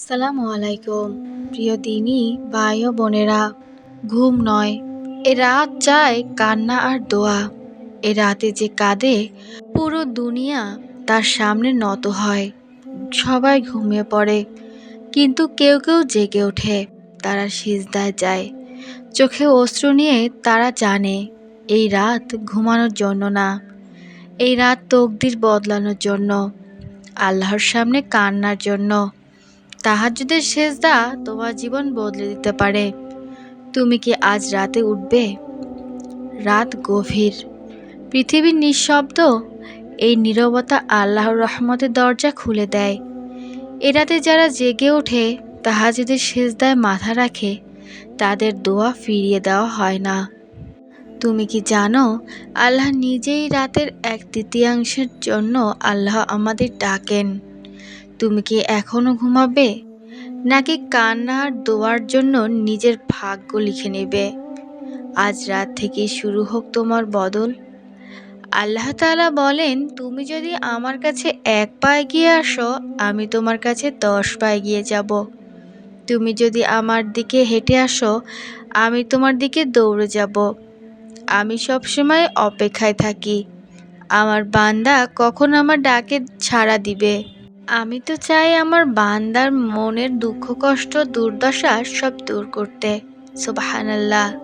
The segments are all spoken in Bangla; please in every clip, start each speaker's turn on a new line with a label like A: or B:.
A: আসসালামু আলাইকুম, প্রিয় দিনী, ভাই ও বোনেরা। ঘুম নয়, এ রাত চায় কান্না আর দোয়া। এ রাতে যে কাঁদে, পুরো দুনিয়া তার সামনে নত হয়। সবাই ঘুমিয়ে পড়ে, কিন্তু কেউ কেউ জেগে ওঠে, তারা সিজদায় যায়। চোখে অশ্রু নিয়ে তারা জানে, এই রাত ঘুমানোর জন্য না। এই রাত তকদির বদলানোর জন্য, আল্লাহর সামনে কান্নার জন্য। তাহাজ্জুদের সেজদা তোমার জীবন বদলে দিতে পারে। তুমি কি আজ রাতে উঠবে? রাত গভীর। পৃথিবীর নিঃশব্দ এই নীরবতা আল্লাহর রহমতের দরজা খুলে দেয়। এ রাতে যারা জেগে ওঠে তাহাজুদের সেজদায় মাথা রাখে, তাদের দোয়া ফিরিয়ে দেওয়া হয় না। তুমি কি জানো, আল্লাহ নিজেই রাতের এক তৃতীয়াংশের জন্য আল্লাহ আমাদের ডাকেন। তুমি কি এখনও ঘুমাবে? নাকি কান্নার দোয়ার জন্য নিজের ভাগ্য লিখে নেবে? আজ রাত থেকে শুরু হোক তোমার বদল। আল্লাহ তালা বলেন, তুমি যদি আমার কাছে এক পা এগিয়ে আসো, আমি তোমার কাছে দশ পা এগিয়ে যাব। তুমি যদি আমার দিকে হেঁটে আসো, আমি তোমার দিকে দৌড়ে যাব। আমি সবসময় অপেক্ষায় থাকি। আমার বান্দা কখন আমার ডাকে ছাড়া দিবে? আমি তো চাই আমার বান্দার মনের দুঃখ, কষ্ট, দুর্দশা সব দূর করতে। সুবাহানাল্লাহ।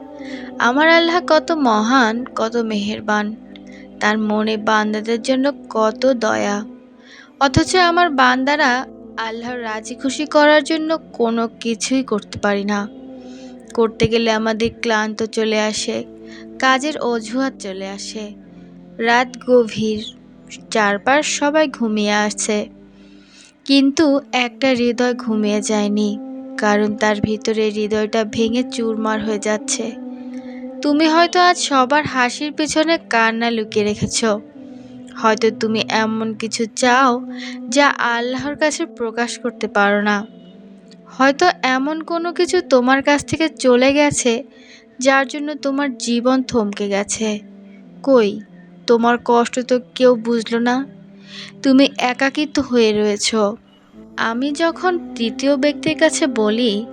A: আমার আল্লাহ কত মহান, কত মেহেরবান। তার মনে বান্দাদের জন্য কত দয়া। অথচ আমার বান্দারা আল্লাহর রাজি খুশি করার জন্য কোনো কিছুই করতে পারি না। করতে গেলে আমাদের ক্লান্ত চলে আসে, কাজের অজুহাত চলে আসে। রাত গভীর, চারপাশ সবাই ঘুমিয়ে আছে। কিন্তু একটা হৃদয় ঘুমিয়ে যায়নি, কারণ তার ভিতরে হৃদয়টা ভেঙে চুরমার হয়ে যাচ্ছে। তুমি হয়তো আজ সবার হাসির পেছনে কান্না লুকিয়ে রেখেছ। হয়তো তুমি এমন কিছু চাও যা আল্লাহর কাছে প্রকাশ করতে পারো না। হয়তো এমন কোনো কিছু তোমার কাছ থেকে চলে গেছে যার জন্য তোমার জীবন থমকে গেছে। কই, তোমার কষ্ট তো কেউ বুঝলো না? তুমি একাকিত্ব হয়ে রয়েছ। আমি যখন তৃতীয় ব্যক্তির কাছে বলি,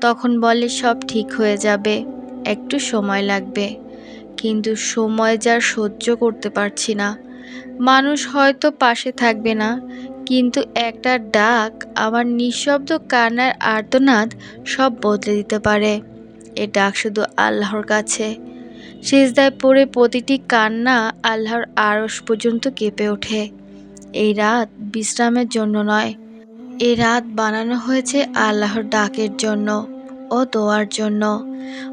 A: তখন বলে সব ঠিক হয়ে যাবে, একটু সময় লাগবে। কিন্তু সময় যার সহ্য করতে পারছি না। মানুষ হয়তো পাশে থাকবে না, কিন্তু একটা ডাক আমার নিঃশব্দ কান্নার আর্তনাদ সব বদলে দিতে পারে। এ ডাক শুধু আল্লাহর কাছে। সিজদায় পড়ে প্রতিটি কান্না আল্লাহর আড়স পর্যন্ত কেঁপে ওঠে। এই রাত বিশ্রামের জন্য নয় এই রাত বানানো হয়েছে আল্লাহর ডাকের জন্য ও দোয়ার জন্য।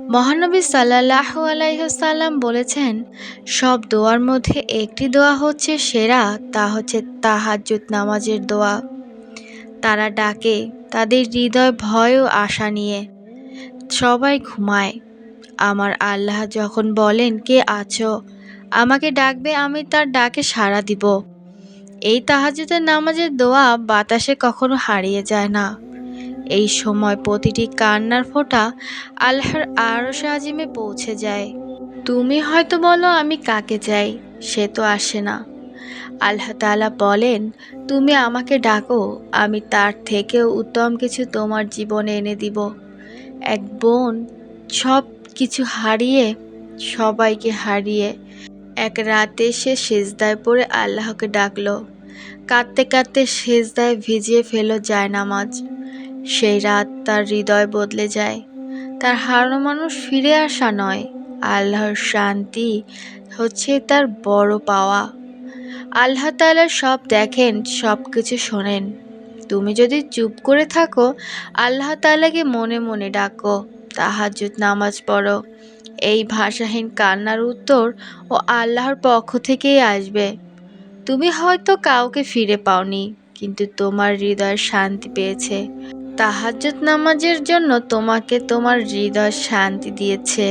A: মহানবী সাল্লাহ আলাইসাল্লাম বলেছেন, সব দোয়ার মধ্যে একটি দোয়া হচ্ছে সেরা, তা হচ্ছে তাহাজ্জুদ নামাজের দোয়া। তারা ডাকে, তাদের হৃদয় ভয় ও আশা নিয়ে। সবাই ঘুমায়। আমার আল্লাহ যখন বলেন, কে আছো? আমাকে ডাকবে, আমি তার ডাকে সাড়া দিব। এই তাহাজুদের নামাজের দোয়া বাতাসে কখনো হারিয়ে যায় না। এই সময় প্রতিটি কান্নার ফোঁটা আল্লাহর আরশ আজিমে পৌঁছে যায়। তুমি হয়তো বলো, আমি কাকে চাই? সে তো আসে না। আল্লাহ তালা বলেন, তুমি আমাকে ডাকো, আমি তার থেকেও উত্তম কিছু তোমার জীবনে এনে দিব। এক বোন সব কিছু হারিয়ে, সবাইকে হারিয়ে এক রাতে সে সেজদায় পড়ে আল্লাহকে ডাকলো। কাঁদতে কাঁদতে সেজদায় ভিজিয়ে ফেলো যায় নামাজ সেই রাত তার হৃদয় বদলে যায়। তার হারানো মানুষ ফিরে আসা নয়। আল্লাহর শান্তি হচ্ছে তার বড় পাওয়া। আল্লাহ তালা সব দেখেন, সব কিছু শোনেন। তুমি যদি চুপ করে থাকো, আল্লাহ তালাকে মনে মনে ডাকো তাহাজুদ নামাজ পড়ো। এই ভাষাহীন কান্নার উত্তর ও আল্লাহর পক্ষ থেকেই আসবে। তুমি হয়তো কাউকে ফিরে পাওনি, কিন্তু তোমার হৃদয় শান্তি পেয়েছে। তাহাজ্জুদ নামাজের জন্য তোমাকে তোমার হৃদয় শান্তি দিয়েছে।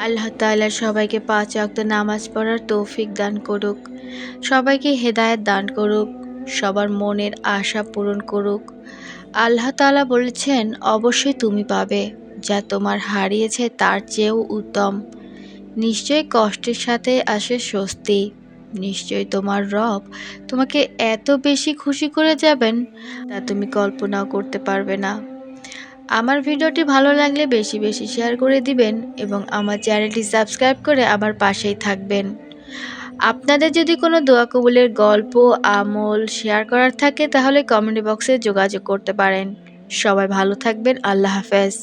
A: আল্লাহ তাআলা সবাইকে পাঁচ অক্ত নামাজ পড়ার তৌফিক দান করুক, সবাইকে হেদায়েত দান করুক, সবার মনের আশা পূরণ করুক। আল্লাহ তাআলা বলেছেন, অবশ্যই তুমি পাবে, যা তোমার হারিয়েছে তার চেয়েও উত্তম। নিশ্চয়ই কষ্টের সাথে আসে স্বস্তি। নিশ্চয়ই তোমার রব তোমাকে এত বেশি খুশি করে যাবেন তা তুমি কল্পনাও করতে পারবে না। আমার ভিডিওটি ভালো লাগলে বেশি বেশি শেয়ার করে দিবেন এবং আমার চ্যানেলটি সাবস্ক্রাইব করে আমার পাশেই থাকবেন। আপনাদের যদি কোনো দোয়া কবুলের গল্প, আমল শেয়ার করার থাকে তাহলে কমেন্ট বক্সে যোগাযোগ করতে পারেন। সবাই ভালো থাকবেন, আল্লাহ হাফেজ।